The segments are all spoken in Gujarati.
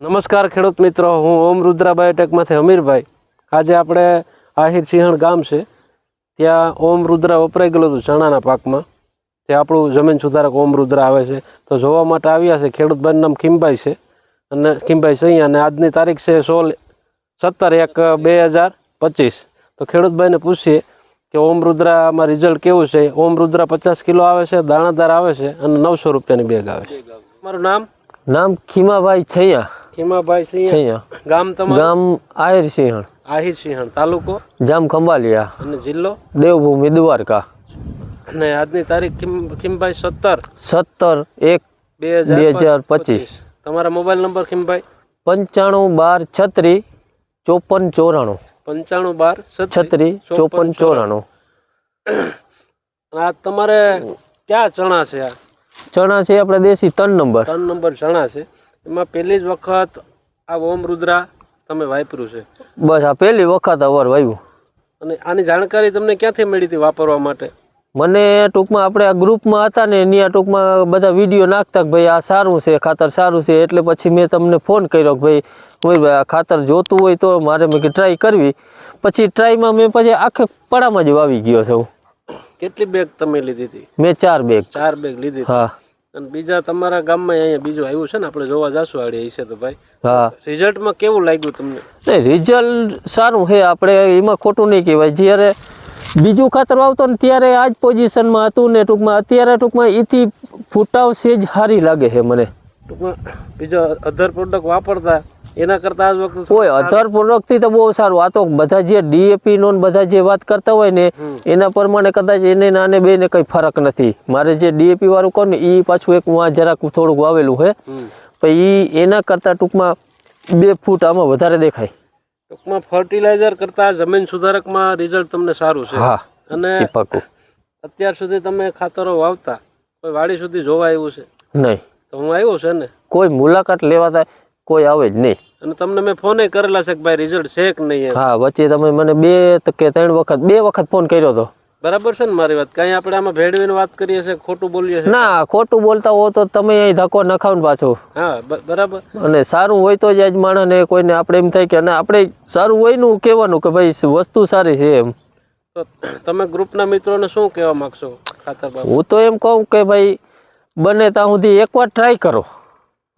નમસ્કાર ખેડૂત મિત્રો હું ઓમ રુદ્રા બાયોટેકમાંથી અમીરભાઈ. આજે આપણે આહિર સિંહણ ગામ છે. ત્યાં ઓમ રુદ્રા વપરાઈ ગયેલું હતું ચણાના પાકમાં. તે આપણું જમીન સુધારક ઓમ રુદ્રા આવે છે. તો જોવા માટે આવ્યા છે ખેડૂતભાઈનું નામ ખીમભાઈ છે. અને ખીમભાઈ સૈયા અને આજની તારીખ છે સોળ સત્તર એક બે હજાર પચીસ. તો ખેડૂતભાઈને પૂછીએ કે ઓમ રુદ્રામાં રિઝલ્ટ કેવું છે? ઓમ રુદ્રા પચાસ કિલો આવે છે દાણાદાર આવે છે અને નવસો રૂપિયાની બેગ આવે છે. મારું નામ? નામ ખીમાભાઈ છૈયા. ખીમાભાઈ સિંહ ગામ તમારું? ગામ આહિર સિંહણ. આહિર સિંહણ તાલુકો? જામ ખંભાલિયા. અને જિલ્લો? દેવભૂમિ દ્વારકા. અને આજની તારીખ ખીમભાઈ કિમભાઈ સત્તર? સત્તર એક બે હજાર પચીસ. તમારા મોબાઈલ નંબર ખીમભાઈ પંચાણું બાર છત્રી ચોપન ચોરાણું. પંચાણું બાર છત્રી ચોપન ચોરાણું. આ તમારે ક્યાં ચણા છે આ? ચણા છે આપણે દેશી ત્રણ નંબર. ત્રણ નંબર ચણા છે. એમાં પહેલી જ વખત આ ઓમ રુદ્રા તમે વાપર્યું છે. બસ આ પહેલી વખત અવર વાવ્યું અને આની જાણકારી તમને ક્યાંથી મળી હતી વાપરવા માટે? મને ટૂંકમાં આપણે આ ગ્રુપમાં હતા ને ત્યાં ટૂંકમાં બધા વીડિયો નાખતા કે ભાઈ આ સારું છે ખાતર સારું છે એટલે પછી મેં તમને ફોન કર્યો કે ભાઈ કોઈ ભાઈ આ ખાતર જોતું હોય તો મારે મેં ટ્રાય કરવી. પછી ટ્રાયમાં મેં પછી આખે પડામાં જ વાવી ગયો છું. કેટલી બેગ તમે લીધી હતી? મેં ચાર બેગ ચાર બેગ લીધી હા. અને બીજા તમારા ગામમાં અહીંયા બીજું આવ્યું છે ને આપણે જોવા જાશું આડે છે તો ભાઈ. હા. રિઝલ્ટમાં કેવું લાગ્યું તમને? નહીં રિઝલ્ટ સારું છે આપણે એમાં ખોટું નહીં કહેવાય. જ્યારે બીજું ખાતર વાવતો ને ત્યારે આ જ પોઝિશનમાં હતું ને ટૂંકમાં અત્યારે ટૂંકમાં એથી ફૂટાવ સેજ સારી લાગે છે મને. ટૂંકમાં બીજો અધર પ્રોડક્ટ વાપરતા એના કરતા આજ વખતે કોઈ અધરપૂર્વકથી તો બહુ સારું. આ તો બધા જે ડીએપી નો બધા જે વાત કરતા હોય ને એના પ્રમાણે કદાચ એને નાને બે બેને કંઈ ફરક નથી. મારે જે ડીએપી વાળું કહું ને એ પાછું એક હું જરાક થોડુંક વાવેલું છે પછી એના કરતાં ટૂંકમાં બે ફૂટ આમાં વધારે દેખાય. ટૂંકમાં ફર્ટિલાઇઝર કરતા જમીન સુધારકમાં રિઝલ્ટ તમને સારું છે. હા અને અત્યાર સુધી તમે ખાતરો વાવતા કોઈ વાડી સુધી જોવા આવ્યું છે? નહીં. તો હું આવ્યો છે ને? કોઈ મુલાકાત લેવા થાય કોઈ આવે જ નહીં. અને તમને મેં ફોને કરેલા છે કે ભાઈ રિઝલ્ટ છે કે નહીં હા વચ્ચે તમે મને બે કે ત્રણ વખત બે વખત ફોન કર્યો હતો બરાબર છે ને મારી વાત? કઈ આપણે આમાં ભેળવીને વાત કરીએ છીએ ખોટું બોલીએ છીએ? ના ખોટું બોલતા હો તો તમે અહીં ધક્કો નખાવ ને પાછું. હા બરાબર. અને સારું હોય તો જ આજ માણસને કોઈને આપણે એમ થાય કે ના આપણે સારું હોયનું કહેવાનું કે ભાઈ વસ્તુ સારી છે એમ. તો તમે ગ્રુપના મિત્રોને શું કહેવા માંગશો? ખાતર હું તો એમ કહું કે ભાઈ બને ત્યાં સુધી એકવાર ટ્રાય કરો.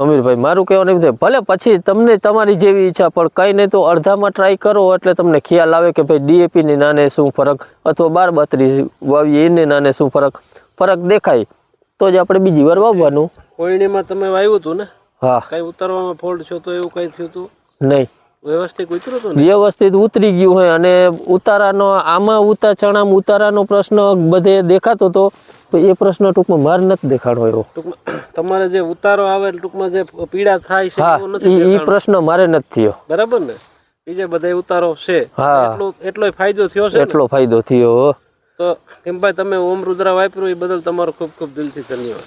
અમીરભાઈ મારું કહેવાનું થાય ભલે પછી તમને તમારી જેવી ઈચ્છા પણ કંઈ નહીં તો અડધામાં ટ્રાય કરો એટલે તમને ખ્યાલ આવે કે ભાઈ ડીએપી ની નાને શું ફરક અથવા બાર બત્રીસ વાવીએ એને નાને શું ફરક ફરક દેખાય. તો જ આપણે બીજી વાર વાવવાનું. કોઈણીમાં તમે વાવ્યું હતું ને? હા. કઈ ઉતારવામાં ફોલ્ટ છો તો એવું કઈ થયું હતું? નહીં. વ્યવસ્થિત ઉતર્યું હતું વ્યવસ્થિત ઉતરી ગયું હોય અને ઉતારાનો આમાં ઉતા ચણામાં ઉતારાનો પ્રશ્ન બધે દેખાતો હતો તો એ પ્રશ્ન ટૂંકમાં મારે નથી દેખાડો એવો. ટૂંકમાં તમારે જે ઉતારો આવે ટૂંકમાં જે પીડા થાય છે એ પ્રશ્ન મારે નથી થયો. બરાબર ને? બીજે બધા ઉતારો છે એટલો એટલો ફાયદો થયો છે એટલો ફાયદો થયો તો કેમ ભાઈ તમે ઓમ રુદ્રા વાપર્યું એ બદલ તમારો ખૂબ ખૂબ દિલથી ધન્યવાદ.